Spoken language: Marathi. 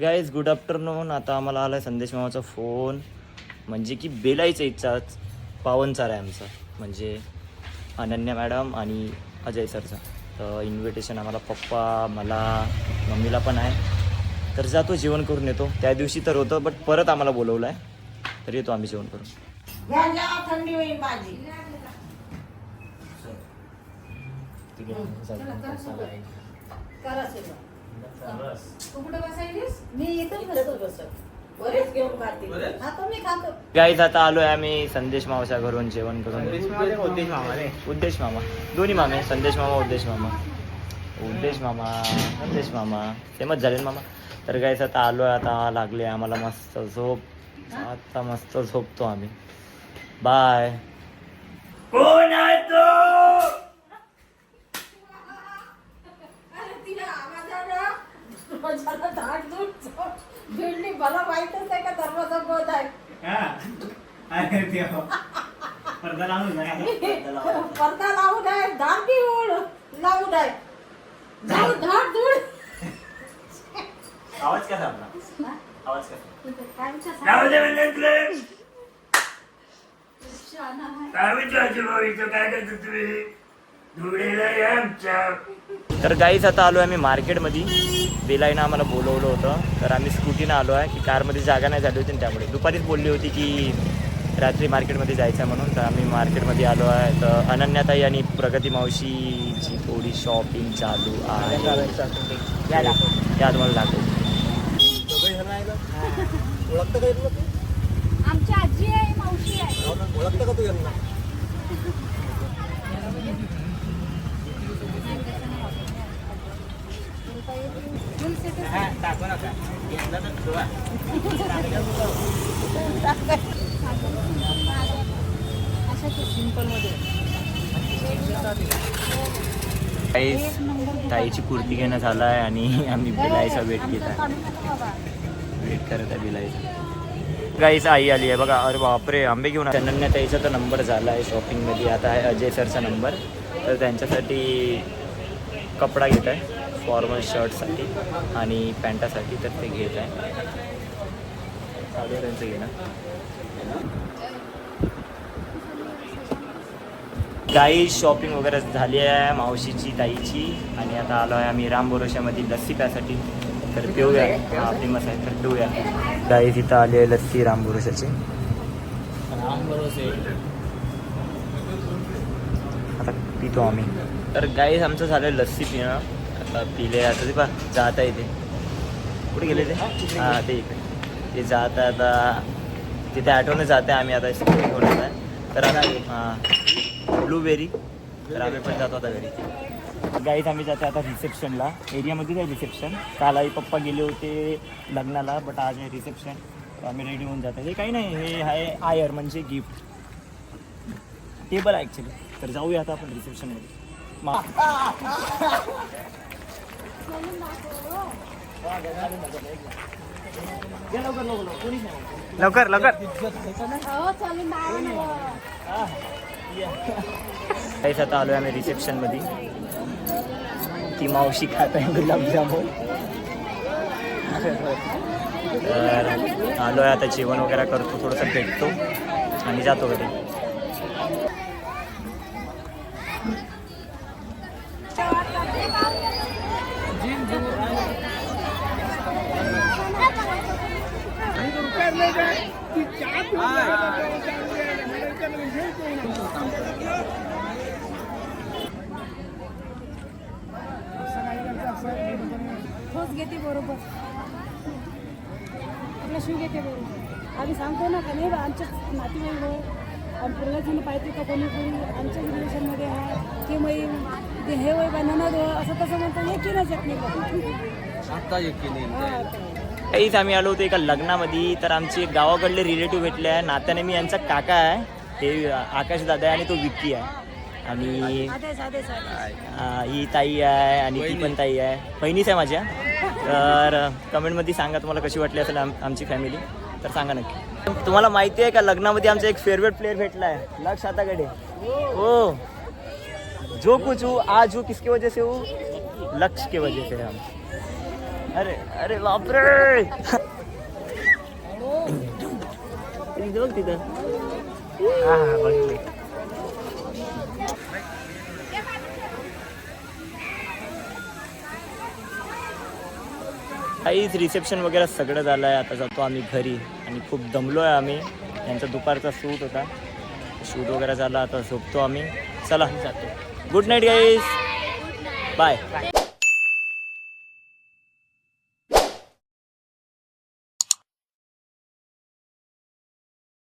गाईज गुड आफ्टरनून आता आम्हाला आला आहे संदेश मामाचा फोन म्हणजे की बेलायचा इच्छा पावनचार आहे आमचा म्हणजे अनन्या मॅडम आणि अजय सरचा. तर इन्व्हिटेशन आम्हाला पप्पा मला मम्मीला पण आहे. तर जातो जेवण करून येतो. त्या दिवशी तर होतं बट परत आम्हाला बोलवलं आहे तर येतो आम्ही जेवण करून. थंडी होईल माझी. मी इथं बसतो बसत बरेच घेऊन खाते. खातो मी खातो गाईज आता आलोय आम्ही संदेश मामाच्या घरून जेवण करून. उद्देश मामा दोन्ही मामे संदेश मामा उद्देश मामा. उद्देश मामा संदेश मामा. फेमस झाले ना मामा. तर गाईज आता आलोय आता लागले आम्हाला मस्त झोप. आता मस्त झोपतो आम्ही. बाय कोण आहे तो माझ्याला धाक दूध भिडली मला माहितच आहे का दरवाजा बंद आहे पडदा लावून आहे दार बी ओढ. लावून आहे जाऊ धाक दूध आवाज कसा आपला? आवाज कसा? इथं आहे तर गाईच आता आलो आम्ही मार्केटमध्ये. बेलाईनं आम्हाला बोलवलं होतं. तर आम्ही स्कूटीनं आलो आहे की कारमध्ये जागा नाही झाली होती ना त्यामुळे. दुपारीच बोलली होती की रात्री मार्केटमध्ये जायचं आहे म्हणून तर आम्ही मार्केटमध्ये आलो आहे. तर अनन्याताई आणि प्रगती मावशीची थोडी शॉपिंग चालू आहे. त्या तुम्हाला दाखवतो ताईस ताईची कुर्ती घेणं झालं आहे आणि आम्ही बिलाईचा वेट घेत आहे. वेट करत आहे बिलाईचा गाईच आई आली आहे बघा. अरे बापरे आंबे घेऊन आले. अनन्या ताईचा तर नंबर झाला आहे शॉपिंगमध्ये आता आहे अजय सरचा नंबर तर त्यांच्यासाठी कपडा घेत आहे. फॉर्मल शर्टसाठी आणि पॅन्टासाठी तर ते घेत आहे. चालू त्यांचं घेणं गाई शॉपिंग वगैरे झाली आहे मावशीची ताईची. आणि आता आलो आहे आम्ही राम भरोशामध्ये लस्सी प्यासाठी. तर पिऊया. हा फेमस आहे तर पिऊया. गाई तिथं आली आहे लस्सी राम भरोशाची आता पितो आम्ही. तर गाईस आमचं झालं लस्सी पिणं. आता पिले आता ते पा जात आहे ते. कुठे गेले ते? हां ते इकडे. ते जात आहे आता तिथे आठवणं जाते आम्ही आता घेऊन आहे तर आता हां ब्लूबेरी तर आम्ही पण जातो आता घरी. गाईत आम्ही जातो आता रिसेप्शनला एरियामध्येच आहे रिसेप्शन काल आई पप्पा गेले होते लग्नाला बट आज आहे रिसेप्शन तर आम्ही रेडी होऊन जातो हे काही नाही हे आहे आयर म्हणजे गिफ्ट टेबल आहे ॲक्च्युली तर जाऊया आता आपण रिसेप्शनमध्ये मा लवकर लवकर. काहीच आता आलोय आम्ही रिसेप्शनमध्ये ती मावशी खात आहे गुलाबजामुन. तर आलोय आता जेवण वगैरे करतो थोडंसं भेटतो. आणि जातो घरी. ठोस घेते बरोबर. आपला शिव घेते बरोबर. आम्ही सांगतो ना का नाही बा आमच्या नातेवाईक आणि पूर्वजांनी पाहिजे का कोणी कोणी? आमच्या रिलेशनमध्ये आहे की मग ते हे वय बा ननद हो असं तसं म्हणतो एकीनच येत नाही. आता एक हा, काहीच आम्ही आलो होतो एका लग्नामध्ये. तर आमचे गावाकडले रिलेटिव्ह भेटले आहे. नात्याने मी यांचा काका आहे. ते आकाश दादा आहे आणि तो विक्की आहे. आणि ही ताई आहे आणि ती पण ताई आहे. बहिणीच आहे माझ्या. तर कमेंटमध्ये सांगा तुम्हाला कशी वाटली असेल आम आमची फॅमिली तर सांगा नक्की. तुम्हाला माहिती आहे का लग्नामध्ये आमचा एक फेवरेट प्लेअर भेटला आहे. लक्ष आताकडे हो. जो कुछ हूँ आज हूँ किसकी वजह से हूँ? लक्ष्य के वजह से हम. अरे अरे बापरे! बघ तिथं. हा हा बघितले काहीच रिसेप्शन वगैरे सगळं झालं आहे आता जातो आम्ही घरी. आणि खूप दमलो आहे आम्ही. यांचा दुपारचा शूट होता. शूट वगैरे झाला. आता झोपतो आम्ही. चला जातो. गुड नाईट गाईस बाय